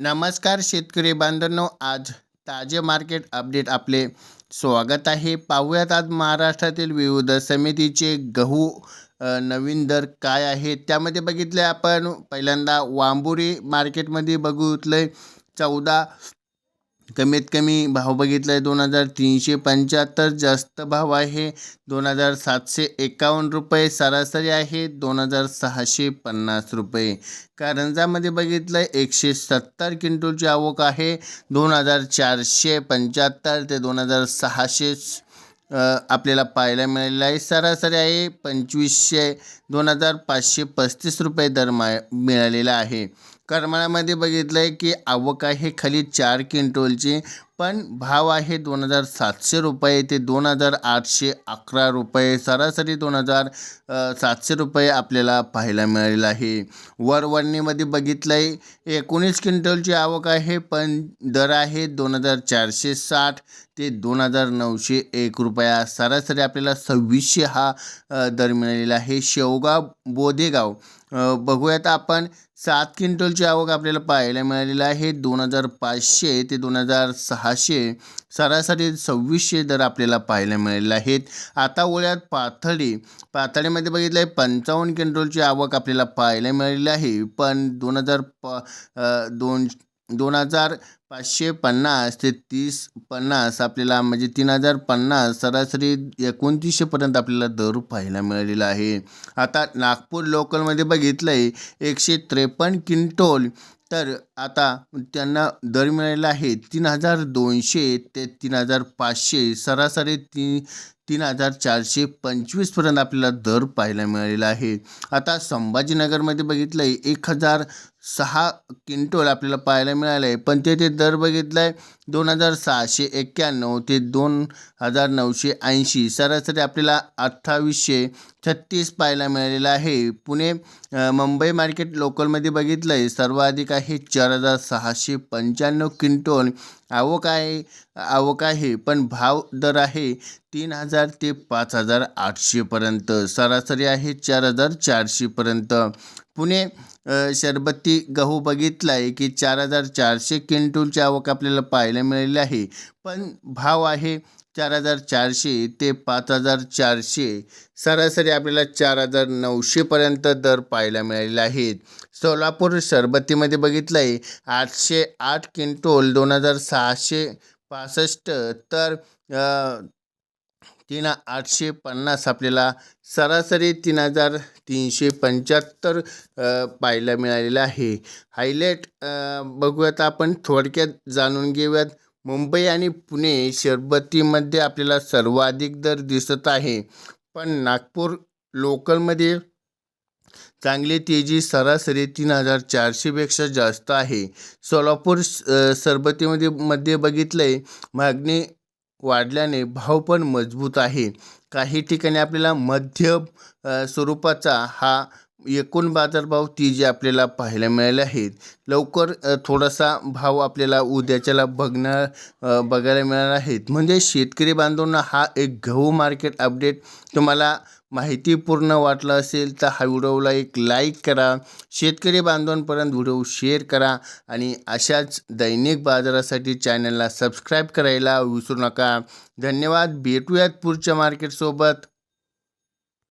नमस्कार शेतकरी बांधवांनो आज ताजे मार्केट अपडेट आपले स्वागत आहे. पाहूयात आज महाराष्ट्रातील विविध समितीचे गहू नवीन दर काय आहे त्यामध्ये बघितले आपण. पहिल्यांदा वांबुरी मार्केटमध्ये बघितलं चौदा कमीत कमी भाव बघितला आहे दोन हजार तीनशे पंच्याहत्तर जास्त भाव आहे दोन हजार सातशे एकावन्न रुपये सरासरी आहे दोन हजार सहाशे पन्नास रुपये. कारंजामध्ये बघितलं आहे एकशे सत्तर क्विंटलची आवक आहे दोन हजार चारशे पंच्याहत्तर ते दोन हजार सहाशे आपल्याला पाहायला मिळालेलं आहे. सरासरी आहे पंचवीसशे दोन हजार पाचशे पस्तीस रुपये दर मा मिळालेला आहे. करमाळ्यामध्ये बघितलं आहे की आवक आहे खाली चार क्विंटोलची. पण भाव आहे दोन हजार सातशे रुपये. ते दोन हजार आठशे अकरा रुपये. सरासरी दोन हजार सातशे रुपये आपल्याला पाहायला मिळालेलं आहे. वरवणीमध्ये बघितलं आहे एकोणीस क्विंटलची आवक आहे पण दर आहे दोन हजार चारशे साठ ते दोन हजार नऊशे एक रुपया. सरासरी आपल्याला सव्वीसशे हा दर मिळालेला आहे. शेवगाव बोदेगाव बघूयात आपण. सात क्विंटलची आवक आपल्याला पाहायला मिळालेली आहे दोन हजार पाचशे ते दोन हजार सहा सहाशे सरासरी सव्वीसशे दर आपल्याला पाहायला मिळालेले आहेत. आता ओळ्यात पाथर्डी पाथर्डीमध्ये बघितलं आहे पंचावन्न क्विंटलची आवक आपल्याला पाहायला मिळालेली आहे. पण दोन हजार प दोन दोन हजार पाचशे पन्नास ते तीस पन्नास आपल्याला म्हणजे तीन हजार पन्नास सरासरी एकोणतीसशेपर्यंत आपल्याला दर पाहायला मिळालेला आहे. आता नागपूर लोकलमध्ये बघितलं आहे एकशे त्रेपन्न क्विंटोल. तर आता त्यांना दर मिळालेला आहे तीन हजार दोनशे ते तीन हजार पाचशे सरासरी ती तीन हजार चारशे पंचवीसपर्यंत आपल्याला दर पाहायला मिळालेला आहे. आता संभाजीनगरमध्ये बघितलं आहे एक हजार सहा क्विंटोल आपल्याला पाहायला मिळालं आहे पण ते दर बघितलं आहे दोन हजार सहाशे एक्क्याण्णव ते दोन हजार नऊशे ऐंशी सरासरी आपल्याला अठ्ठावीसशे छत्तीस पाहायला मिळालेलं आहे. पुणे मुंबई मार्केट लोकलमध्ये बघितलं आहे सर्वाधिक आहे चार चार हजार सहाशे पंच्याण्णव क्विंटोल आवक आहे आवक आहे पण भाव दर आहे तीन हजार ते पाच हजार आठशेपर्यंत सरासरी आहे चार हजार चारशेपर्यंत पुणे अ, शरबती गहू बघितला आहे की चार हजार चारशे क्विंटोलची आवक आपल्याला पाहायला मिळाली आहे. पण भाव आहे चार हजार चारशे ते पाच हजार चारशे सरासरी आपल्याला चार हजार नऊशेपर्यंत दर पाहायला मिळालेले आहेत सोलापूर शरबतीमध्ये बघितलं आहे आठशे आठ क्विंटोल दोन हजार सहाशे पासष्ट तर तीन आठशे पन्नास आपल्याला सरासरी तीन हजार तीनशे पंच्याहत्तर पाहायला मिळालेलं आहे. हायलाईट बघूयात आपण थोडक्यात जाणून घेऊयात. मुंबई आणि पुणे शरबतीमध्ये आपल्याला सर्वाधिक दर दिसत आहे. पण नागपूर लोकलमध्ये चांगली तेजी सरासरी तीन हजार चारशेपेक्षा जास्त आहे. सोलापूर सरबतीमध्ये मध्ये बघितलं आहे मागणी वाढल्याने भाव पण मजबूत आहे. काही ठिकाणी आपल्याला मध्य स्वरूपाचा हा एकूण बाजारभाव ती जी आपल्याला पाहायला मिळाले आहेत लवकर थोडासा भाव आपल्याला उद्याच्याला बघणार बघायला मिळणार आहेत. म्हणजे शेतकरी बांधवांना हा एक गहू मार्केट अपडेट तुम्हाला माहितीपूर्ण वाटला असेल तर हा व्हिडिओला एक लाईक करा शेतकरी बांधवांपर्यंत व्हिडिओ शेअर करा आणि अशाच दैनिक बाजारासाठी चॅनलला सबस्क्राईब करायला विसरू नका. धन्यवाद. भेटूयात पुढच्या मार्केटसोबत